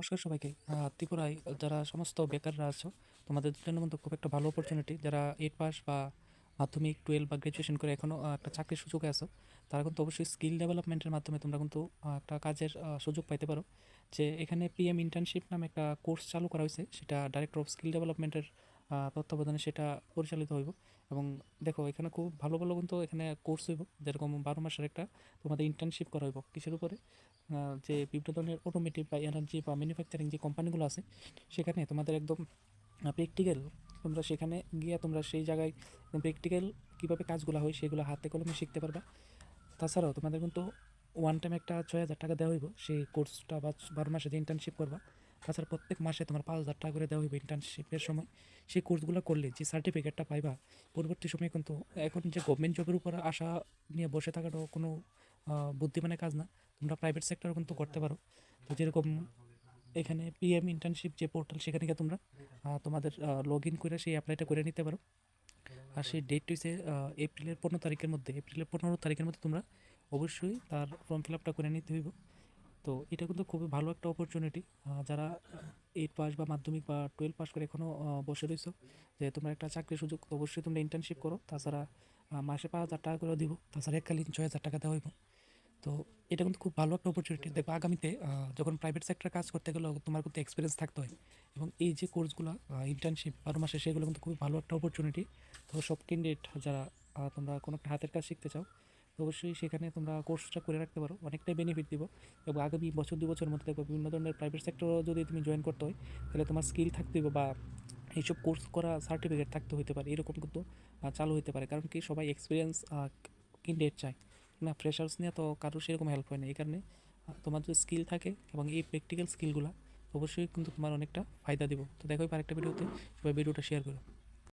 নমস্কার সবাইকে। ত্রিপুরায় যারা সমস্ত বেকাররা আছো, তোমাদের জন্য কিন্তু খুব একটা ভালো অপরচুনিটি যারা এইট পাস বা মাধ্যমিক টুয়েলভ বা গ্র্যাজুয়েশন করে এখনও একটা চাকরির সুযোগে আছো, তারা কিন্তু অবশ্যই স্কিল ডেভেলপমেন্টের মাধ্যমে তোমরা কিন্তু একটা কাজের সুযোগ পাইতে পারো। যে এখানে পিএম ইন্টার্নশিপ নামে একটা কোর্স চালু করা হয়েছে সেটা ডাইরেক্টর অফ স্কিল ডেভেলপমেন্টের তত্ত্বাবধানে সেটা পরিচালিত হইব। এবং দেখো, এখানে খুব ভালো ভালো কিন্তু এখানে কোর্স হইব, যেরকম বারো মাসের একটা তোমাদের ইন্টার্নশিপ করা হইব। কিসের উপরে? যে বিভিন্ন ধরনের অটোমেটিভ বা এনার্জি বা ম্যানুফ্যাকচারিং যে কোম্পানিগুলো আছে, সেখানে তোমাদের একদম প্র্যাকটিক্যাল তোমরা সেখানে গিয়ে তোমরা সেই জায়গায় প্র্যাকটিক্যাল কীভাবে কাজগুলো হয় সেগুলো হাতে কলমে শিখতে পারবা। তাছাড়াও তোমাদের কিন্তু ওয়ান টাইম একটা ছয় হাজার টাকা দেওয়া হইব, সেই কোর্সটা বা বারো মাসে যে ইন্টার্নশিপ করবা। তাছাড়া প্রত্যেক মাসে তোমার পাঁচ হাজার টাকা করে দেওয়া হইব ইন্টার্নশিপের সময়। সেই কোর্সগুলো করলে যে সার্টিফিকেটটা পাইবা, পরবর্তী সময়ে কিন্তু এখন যে গভর্নমেন্ট জবের উপর আশা নিয়ে বসে থাকাটাও কোনো বুদ্ধিমানের কাজ না। তোমরা প্রাইভেট সেক্টর কিন্তু করতে পারো। তো যেরকম এখানে পিএম ইন্টার্নশিপ যে পোর্টাল সেখানে গিয়ে তোমরা তোমাদের লগ ইন করে সেই অ্যাপ্লাইটা করে নিতে পারো। আর সেই ডেট হচ্ছে এপ্রিলের পনেরো তারিখের মধ্যে এপ্রিলের পনেরো তারিখের মধ্যে তোমরা অবশ্যই তার ফর্ম ফিল আপটা করে নিতে হইব। তো এটা কিন্তু খুবই ভালো একটা অপরচুনিটি যারা এইট পাস বা মাধ্যমিক বা টুয়েলভ পাস করে এখনও বসে রয়েছো, যে তোমরা একটা চাকরির সুযোগ অবশ্যই তোমরা ইন্টার্নশিপ করো। তাছাড়া মাসে পাঁচ হাজার টাকা করে দিব, তাছাড়া এককালীন ছয় হাজার টাকা দেওয়া তো এটা কিন্তু খুব ভালো একটা অপরচুনিটি দেখো, আগামীতে যখন প্রাইভেট সেক্টর কাজ করতে গেলেও তোমার কিন্তু এক্সপিরিয়েন্স থাকতে হয়। এবং এই যে কোর্সগুলো ইন্টার্নশিপ বারো মাসে, সেগুলো কিন্তু খুবই ভালো একটা অপরচুনিটি তো সব ক্যান্ডিডেট যারা তোমরা কোনো একটা হাতের কাজ শিখতে চাও অবশ্যই সেখানে তোমরা কোর্সটা করে রাখতে পারো। অনেকটাই বেনিফিট দিব। এবং আগামী বছর, দু বছরের মধ্যে দেখো, বিভিন্ন ধরনের প্রাইভেট সেক্টরও যদি তুমি জয়েন করতে হয়, তাহলে তোমার স্কিল থাকতে হবে বা এইসব কোর্স করা সার্টিফিকেট থাকতে হতে পারে। এরকম কিন্তু চালু হতে পারে। কারণ কি, সবাই এক্সপিরিয়েন্স ক্যান্ডিডেট চায়? না ফ্রেশার্স নিয়ে তো কারোর সেরকম হেল্প হয় না। এই কারণে তোমার যদি স্কিল থাকে এবং এই প্র্যাকটিক্যাল স্কিলগুলো অবশ্যই কিন্তু তোমার অনেকটা ফায়দা দিব। তো দেখো আরেকটা ভিডিওতে সবাই ভিডিওটা শেয়ার করো।